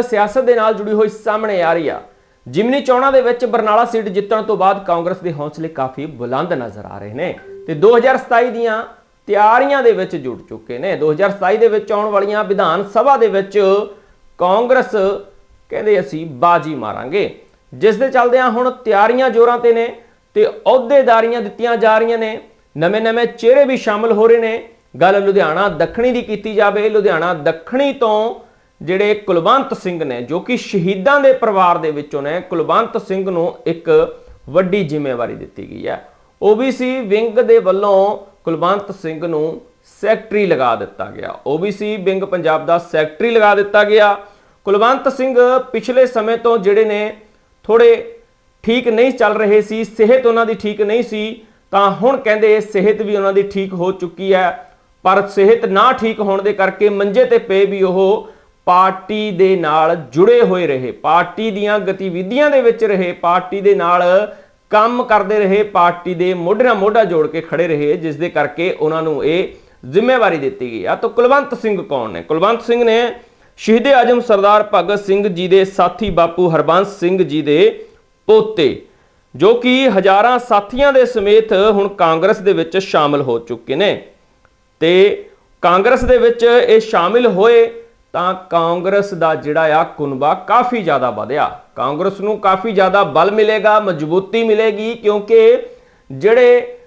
ਸਿਆਸਤ ਦੇ ਨਾਲ ਜੁੜੀ ਹੋਈ ਸਾਹਮਣੇ ਆ ਰਹੀ ਆ। ਜਿਮਨੀ ਚੋਣਾਂ ਦੇ ਵਿੱਚ ਬਰਨਾਲਾ ਸੀਟ ਜਿੱਤਣ ਤੋਂ ਬਾਅਦ ਕਾਂਗਰਸ ਦੇ ਹੌਸਲੇ ਕਾਫੀ ਬੁਲੰਦ ਨਜ਼ਰ ਆ ਰਹੇ ਨੇ ਤੇ 2027 ਦੀਆਂ ਤਿਆਰੀਆਂ ਦੇ ਵਿੱਚ ਜੁੜ ਚੁੱਕੇ ਨੇ। 2027 ਦੇ ਵਿੱਚ ਆਉਣ ਵਾਲੀਆਂ ਵਿਧਾਨ ਸਭਾ ਦੇ ਵਿੱਚ ਕਾਂਗਰਸ ਕਹਿੰਦੇ ਅਸੀਂ ਬਾਜੀ ਮਾਰਾਂਗੇ। ਜਿਸ ਦੇ ਚੱਲਦਿਆਂ ਹੁਣ ਤਿਆਰੀਆਂ ਜ਼ੋਰਾਂ ਤੇ ਨੇ ਤੇ ਅਹੁਦੇਦਾਰੀਆਂ ਦਿੱਤੀਆਂ ਜਾ ਰਹੀਆਂ ਨੇ। ਨਵੇਂ-ਨਵੇਂ ਚਿਹਰੇ ਵੀ ਸ਼ਾਮਲ ਹੋ ਰਹੇ ਨੇ। ਗੱਲ ਲੁਧਿਆਣਾ ਦੱਖਣੀ ਦੀ ਕੀਤੀ ਜਾਵੇ। ਲੁਧਿਆਣਾ ਦੱਖਣੀ ਤੋਂ ਜਿਹੜੇ ਕੁਲਵੰਤ ਸਿੰਘ ਨੇ, ਜੋ ਕਿ ਸ਼ਹੀਦਾਂ ਦੇ ਪਰਿਵਾਰ ਦੇ ਵਿੱਚੋਂ ਨੇ, ਕੁਲਵੰਤ ਸਿੰਘ ਨੂੰ ਇੱਕ ਵੱਡੀ ਜ਼ਿੰਮੇਵਾਰੀ ਦਿੱਤੀ ਗਈ ਹੈ। OBC ਵਿੰਗ ਦੇ ਵੱਲੋਂ ਕੁਲਵੰਤ ਸਿੰਘ ਨੂੰ ਸੈਕਟਰੀ ਲਗਾ ਦਿੱਤਾ ਗਿਆ। OBC ਵਿੰਗ ਪੰਜਾਬ ਦਾ ਸੈਕਟਰੀ ਲਗਾ ਦਿੱਤਾ ਗਿਆ। ਕੁਲਵੰਤ ਸਿੰਘ ਪਿਛਲੇ ਸਮੇਂ ਤੋਂ ਜਿਹੜੇ ਨੇ ਥੋੜੇ ਠੀਕ ਨਹੀਂ ਚੱਲ ਰਹੇ ਸੀ, ਸਿਹਤ ਉਹਨਾਂ ਦੀ ਠੀਕ ਨਹੀਂ ਸੀ, ਤਾਂ ਹੁਣ ਕਹਿੰਦੇ ਸਿਹਤ ਵੀ ਉਹਨਾਂ ਦੀ ਠੀਕ ਹੋ ਚੁੱਕੀ ਹੈ। ਪਰ ਸਿਹਤ ਨਾ ਠੀਕ ਹੋਣ ਦੇ ਕਰਕੇ ਮੰਜੇ ਤੇ ਪਏ ਵੀ ਉਹ ਪਾਰਟੀ ਦੇ ਨਾਲ ਜੁੜੇ ਹੋਏ ਰਹੇ, ਪਾਰਟੀ ਦੀਆਂ ਗਤੀਵਿਧੀਆਂ ਦੇ ਵਿੱਚ ਰਹੇ, ਪਾਰਟੀ ਦੇ ਨਾਲ ਕੰਮ ਕਰਦੇ ਰਹੇ, ਪਾਰਟੀ ਦੇ ਮੋਢੇ ਨਾਲ ਮੋਢਾ ਜੋੜ ਕੇ ਖੜੇ ਰਹੇ, ਜਿਸ ਦੇ ਕਰਕੇ ਉਹਨਾਂ ਨੂੰ ਇਹ ਜ਼ਿੰਮੇਵਾਰੀ ਦਿੱਤੀ ਗਈ। ਆ ਤਾਂ ਕੁਲਵੰਤ ਸਿੰਘ ਕੌਣ ਨੇ? ਕੁਲਵੰਤ ਸਿੰਘ ਨੇ ਸ਼ਹੀਦ ਆਜਮ ਸਰਦਾਰ ਭਗਤ ਸਿੰਘ ਜੀ ਦੇ ਸਾਥੀ ਬਾਪੂ ਹਰਬੰਸ ਸਿੰਘ ਜੀ ਦੇ ਪੋਤੇ, ਜੋ ਕਿ ਹਜ਼ਾਰਾਂ ਸਾਥੀਆਂ ਦੇ ਸਮੇਤ ਹੁਣ ਕਾਂਗਰਸ ਦੇ ਵਿੱਚ ਸ਼ਾਮਲ ਹੋ ਚੁੱਕੇ ਨੇ। ਤੇ ਕਾਂਗਰਸ ਦੇ ਵਿੱਚ ਇਹ ਸ਼ਾਮਿਲ ਹੋਏ ਤਾਂ ਕਾਂਗਰਸ ਦਾ ਜਿਹੜਾ ਆ ਕੁਨਬਾ ਕਾਫੀ ਜ਼ਿਆਦਾ ਵਧਿਆ। ਕਾਂਗਰਸ ਨੂੰ ਕਾਫੀ ਜ਼ਿਆਦਾ ਬਲ ਮਿਲੇਗਾ, ਮਜ਼ਬੂਤੀ ਮਿਲੇਗੀ, ਕਿਉਂਕਿ ਜਿਹੜੇ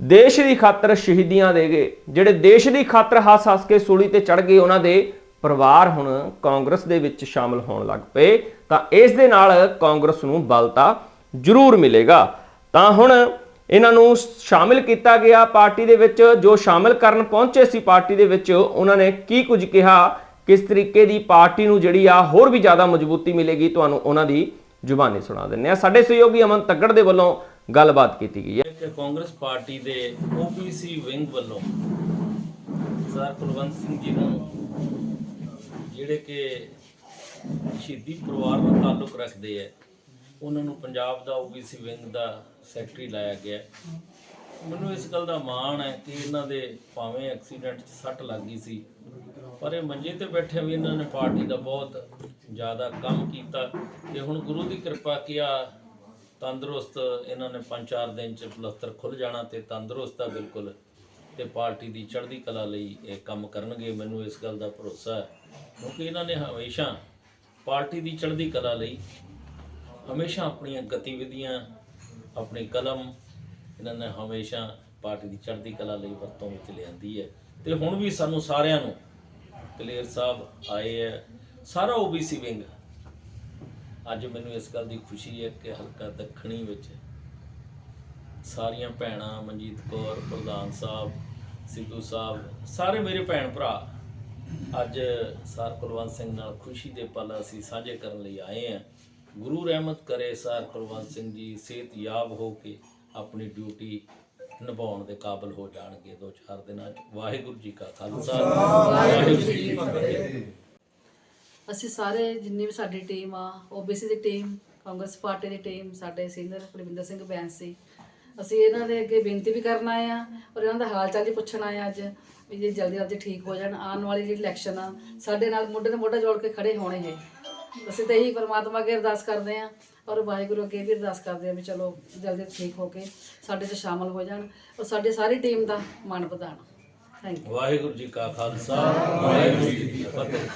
ਦੇਸ਼ ਦੀ ਖਾਤਰ ਸ਼ਹੀਦੀਆਂ ਦੇ ਗਏ, ਜਿਹੜੇ ਦੇਸ਼ ਦੀ ਖਾਤਰ ਹੱਸ-ਹੱਸ ਕੇ ਸੂਲੀ ਤੇ ਚੜ ਗਏ, ਉਹਨਾਂ ਦੇ ਪਰਿਵਾਰ ਹੁਣ ਕਾਂਗਰਸ ਦੇ ਵਿੱਚ ਸ਼ਾਮਲ ਹੋਣ ਲੱਗ ਪਏ। ਤਾਂ ਇਸ ਦੇ ਨਾਲ ਕਾਂਗਰਸ ਨੂੰ ਬਲ ਤਾਂ ਜ਼ਰੂਰ ਮਿਲੇਗਾ। ਤਾਂ ਹੁਣ ਇਹਨਾਂ ਨੂੰ ਸ਼ਾਮਿਲ ਕੀਤਾ ਗਿਆ ਪਾਰਟੀ ਦੇ ਵਿੱਚ, ਜੋ ਸ਼ਾਮਿਲ ਕਰਨ ਪਹੁੰਚੇ ਸੀ ਪਾਰਟੀ ਦੇ ਵਿੱਚ, ਉਹਨਾਂ ਨੇ ਕੀ ਕੁਝ ਕਿਹਾ? ਕਿਸ ਤਰੀਕੇ ਦੀ ਪਾਰਟੀ ਨੂੰ ਜਿਹੜੀ ਆ ਹੋਰ ਵੀ ਜ਼ਿਆਦਾ ਮਜ਼ਬੂਤੀ ਮਿਲੇਗੀ, ਤੁਹਾਨੂੰ ਉਹਨਾਂ ਦੀ ਜ਼ੁਬਾਨੀ ਸੁਣਾ ਦਿੰਨੇ ਆ ਸਾਡੇ ਸਹਿਯੋਗੀ ਅਮਨ ਤੱਕੜ ਦੇ ਵੱਲੋਂ ਗੱਲਬਾਤ ਕੀਤੀ ਗਈ ਹੈ। ਕਿ ਕਾਂਗਰਸ ਪਾਰਟੀ ਦੇ OBC ਵਿੰਗ ਵੱਲੋਂ ਸਰ ਕੁਲਵੰਤ ਸਿੰਘ ਜੀ ਨੂੰ ਜਿਹੜੇ ਕਿ ਸ਼ਹੀਦੀ ਪਰਿਵਾਰ ਨਾਲ ਤਾਲੁਕ ਰੱਖਦੇ ਆ, ਉਹਨਾਂ ਨੂੰ ਪੰਜਾਬ ਦਾ OBC ਵਿੰਗ ਦਾ ਸੈਕਟਰੀ ਲਾਇਆ ਗਿਆ। ਮੈਨੂੰ ਇਸ ਗੱਲ ਦਾ ਮਾਣ ਹੈ ਕਿ ਇਹਨਾਂ ਦੇ ਭਾਵੇਂ ਐਕਸੀਡੈਂਟ 'ਚ ਸੱਟ ਲੱਗ ਗਈ ਸੀ, ਪਰ ਇਹ ਮੰਜੇ ਤੇ ਬੈਠੇ ਵੀ ਇਹਨਾਂ ਨੇ ਪਾਰਟੀ ਦਾ ਬਹੁਤ ਜ਼ਿਆਦਾ ਕੰਮ ਕੀਤਾ ਤੇ ਹੁਣ ਗੁਰੂ ਦੀ ਕਿਰਪਾ ਕਿਆ ਤੰਦਰੁਸਤ ਇਹਨਾਂ ਨੇ 5-4 ਦਿਨ ਚ ਪਲਸਤਰ ਖੁੱਲ ਜਾਣਾ ਤੇ ਤੰਦਰੁਸਤ ਆ ਬਿਲਕੁਲ ਤੇ ਪਾਰਟੀ ਦੀ ਚੜ੍ਹਦੀ ਕਲਾ ਲਈ ਇਹ ਕੰਮ ਕਰਨਗੇ, ਮੈਨੂੰ ਇਸ ਗੱਲ ਦਾ ਭਰੋਸਾ ਹੈ ਕਿਉਂਕਿ ਇਹਨਾਂ ਨੇ ਹਮੇਸ਼ਾ ਪਾਰਟੀ ਦੀ ਚੜ੍ਹਦੀ ਕਲਾ ਲਈ ਹਮੇਸ਼ਾ ਆਪਣੀਆਂ ਗਤੀਵਿਧੀਆਂ, ਆਪਣੀ ਕਲਮ ਇਹਨਾਂ ਨੇ ਹਮੇਸ਼ਾ ਪਾਰਟੀ ਦੀ ਚੜ੍ਹਦੀ ਕਲਾ ਲਈ ਵਰਤੋਂ ਵਿੱਚ ਲਿਆਂਦੀ ਹੈ। ਤੇ ਹੁਣ ਵੀ ਸਾਨੂੰ ਸਾਰਿਆਂ ਨੂੰ ਕਲੇਰ ਸਾਹਿਬ ਆਏ ਹੈ। ਸਾਰਾ OBC ਵਿੰਗ। ਅੱਜ ਮੈਨੂੰ ਇਸ ਗੱਲ ਦੀ ਖੁਸ਼ੀ ਹੈ ਕਿ ਹਲਕਾ ਦੱਖਣੀ ਵਿੱਚ ਸਾਰੀਆਂ ਭੈਣਾਂ ਮਨਜੀਤ ਕੌਰ, ਪ੍ਰਧਾਨ ਸਾਹਿਬ, ਸਿੱਧੂ ਸਾਹਿਬ, ਸਾਰੇ ਮੇਰੇ ਭੈਣ ਭਰਾ ਅੱਜ ਸਰ ਕੁਲਵੰਤ ਸਿੰਘ ਨਾਲ ਖੁਸ਼ੀ ਦੇ ਪਲ ਅਸੀਂ ਸਾਂਝੇ ਕਰਨ ਲਈ ਆਏ ਹਾਂ। ਗੁਰੂ ਰਹਿਮਤ ਕਰੇ ਸਰ ਕੁਲਵੰਤ ਸਿੰਘ ਜੀ, ਸਿਹਤਯਾਬ ਹੋ ਕੇ। ਆਪਣੀ ਡਿਊਟੀ ਨਿਭਾਉਣ ਦੇ ਕਾਬਿਲ ਹੋ ਜਾਣਗੇ ਦੋ ਚਾਰ ਦਿਨਾਂ ਚ। ਵਾਹਿਗੁਰੂ ਜੀ ਕਾ ਖਾਲਸਾ। ਵਾਹਿਗੁਰੂ ਜੀ ਕੀ ਫਤਿਹ। ਅਸੀਂ ਸਾਰੇ ਜਿੰਨੀ ਵੀ ਸਾਡੀ ਟੀਮ ਆ ਓਬੀਸੀ ਦੀ ਟੀਮ ਕਾਂਗਰਸ ਪਾਰਟੀ ਦੀ ਟੀਮ ਸਾਡੇ ਸੀਨੀਅਰ ਕੁਲਵਿੰਦਰ ਸਿੰਘ ਬੈਂਸ ਸੀ। ਅਸੀਂ ਇਹਨਾਂ ਦੇ ਅੱਗੇ ਬੇਨਤੀ ਵੀ ਕਰਨ ਆਏ ਆ ਔਰ ਇਹਨਾਂ ਦਾ ਹਾਲ ਚਾਲ ਵੀ ਪੁੱਛਣ ਆਏ ਆ ਅੱਜ ਵੀ ਜੇ ਜਲਦੀ ਜਲਦੀ ਠੀਕ ਹੋ ਜਾਣ ਆਉਣ ਵਾਲੀ ਜਿਹੜੀ ਇਲੈਕਸ਼ਨ ਆ ਸਾਡੇ ਨਾਲ ਮੋਢੇ ਨਾਲ ਮੋਢਾ ਜੋੜ ਕੇ ਖੜੇ ਹੋਣੇ ਹੈ ਅਸੀਂ ਤਾਂ ਇਹੀ ਪਰਮਾਤਮਾ ਅੱਗੇ ਅਰਦਾਸ ਕਰਦੇ ਆ ਔਰ ਵਾਹਿਗੁਰੂ ਅੱਗੇ ਵੀ ਅਰਦਾਸ ਕਰਦੇ ਆ ਵੀ ਚਲੋ ਜਲਦੀ ਠੀਕ ਹੋ ਕੇ ਸਾਡੇ 'ਚ ਸ਼ਾਮਲ ਹੋ ਜਾਣ ਔਰ ਸਾਡੀ ਸਾਰੀ ਟੀਮ ਦਾ ਮਨ ਵਧਾਣ ਥੈਂਕ ਯੂ ਵਾਹਿਗੁਰੂ ਜੀ ਕਾ ਖਾਲਸਾ, ਵਾਹਿਗੁਰੂ ਜੀ ਕੀ ਫਤਿਹ।